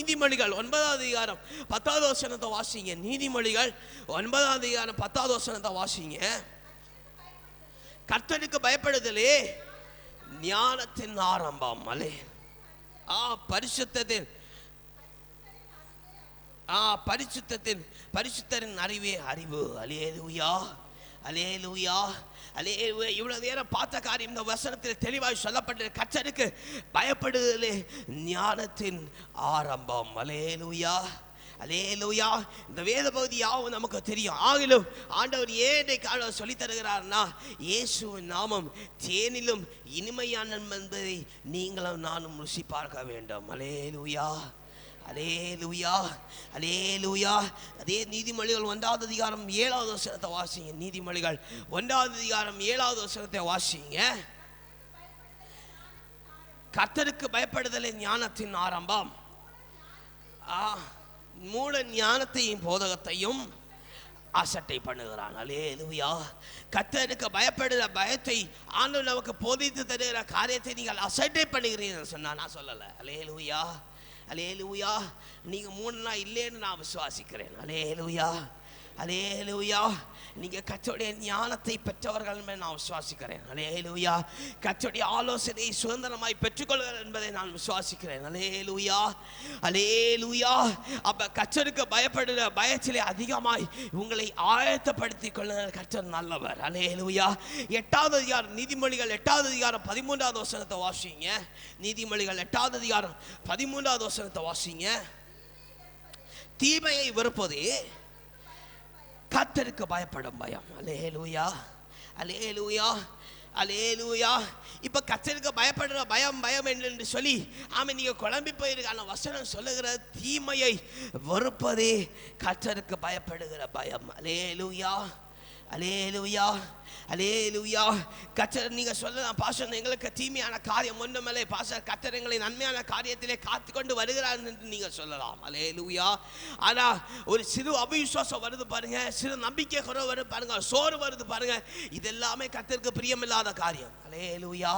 நீதிமொழிகள் ஒன்பதாவது அதிகாரம் பத்தாவது வசனத்தை வாசிங்க. நீதிமொழிகள் ஒன்பதாவது அதிகாரம் பத்தாவது வசனத்தை வாசிங்க. கர்த்தனுக்கு பயப்படுதலே ஞானத்தின் ஆரம்பம் அல்லே. ஆ பரிசுத்தத்தின் ஆ பரிசுத்தத்தின் பரிசுத்தரின் அறிவே அறிவு. அலே லூயா அலே இவ்வளவு நேரம் பார்த்த காரியம் இந்த வசனத்தில் தெளிவாய் சொல்லப்பட்ட கச்சனுக்கு பயப்படுதலே ஞானத்தின் ஆரம்பம். அலேலுயா அலேலுயா இந்த வேத பகுதி யாவும் நமக்கு தெரியும். ஆகிலும் ஆண்டவர் ஏன் காலம் ஆண்டவர் சொல்லித் தருகிறார்னா இயேசுவின் நாமம் தேனிலும் இனிமையான என்பதை நீங்களும் நானும் ருசி பார்க்க வேண்டும். அலேலுயா அலே லூயா அலே லூயா அதே நீதிமொழிகள் ஒன்றாவது அதிகாரம் ஏழாவது வசனத்தை வாசிங்க. நீதிமொழிகள் ஒன்றாவது அதிகாரம் ஏழாவது வசனத்தை வாசிங்க. கத்தருக்கு பயப்படுதலை ஞானத்தின் ஆரம்பம். மூல ஞானத்தையும் போதகத்தையும் அசட்டை பண்ணுகிறான். அலே லூயா கத்தருக்கு பயப்படுகிற பயத்தை ஆண்டு நமக்கு போதித்து தருகிற காரியத்தை நீங்கள் அசட்டை பண்ணுகிறீர்கள் சொன்னா நான் சொல்லலை. அலே லூயா அலே லூயா நீங்கள் மூணு நாள் இல்லைன்னு நான் விசுவாசிக்கிறேன். அலே லூயா அலே லூயா நீங்கள் கத்தோடைய ஞானத்தை பெற்றவர்கள் என்பதை நான் விசுவாசிக்கிறேன். அலே லூயா கத்தோடைய ஆலோசனையை சுதந்திரமாய் பெற்றுக்கொள்கிறார் என்பதை நான் விசுவாசிக்கிறேன். அலே லூயா அலே லூயா அப்போ கச்சருக்கு பயப்படுகிற பயத்திலே அதிகமாய் உங்களை ஆயத்தப்படுத்தி கொள்ள கச்சர் நல்லவர். அலே லூயா எட்டாவது அதிகாரம் நீதிமொழிகள் எட்டாவது அதிகாரம் பதிமூன்றாவது வசனத்தை வாசிங்க. நீதிமொழிகள் எட்டாவது அதிகாரம் பதிமூன்றாவது வசனத்தை வாசிங்க. தீமையை வெறுப்பது கத்தருக்கு பயப்படும் பயம். அலேலூயா. அலேலூயா. அலேலூயா. இப்போ கத்தருக்கு பயப்படுற பயம் பயம் என்று சொல்லி ஆமாம் நீங்கள் குழம்பி போயிருக்கான வசனம் சொல்லுகிற தீமையை வெறுப்பதே கத்தருக்கு பயப்படுகிற பயம். அலேலூயா அலேலூயா அலேலூயா கத்தர் நீங்கள் சொல்லலாம் பாசன் எங்களுக்கு தீமையான காரியம் ஒன்றுமல்லே. பாசர் கத்தர் எங்களை நன்மையான காரியத்திலே காத்து கொண்டு வருகிறார் என்று நீங்கள் சொல்லலாம். அலேலூயா ஆனால் ஒரு சிறு அபிவிசுவாசம் வருது பாருங்க. சிறு நம்பிக்கை குறை வருது பாருங்க. சோறு வருது பாருங்க. இது எல்லாமே கத்தருக்கு பிரியமில்லாத காரியம். அலேலூயா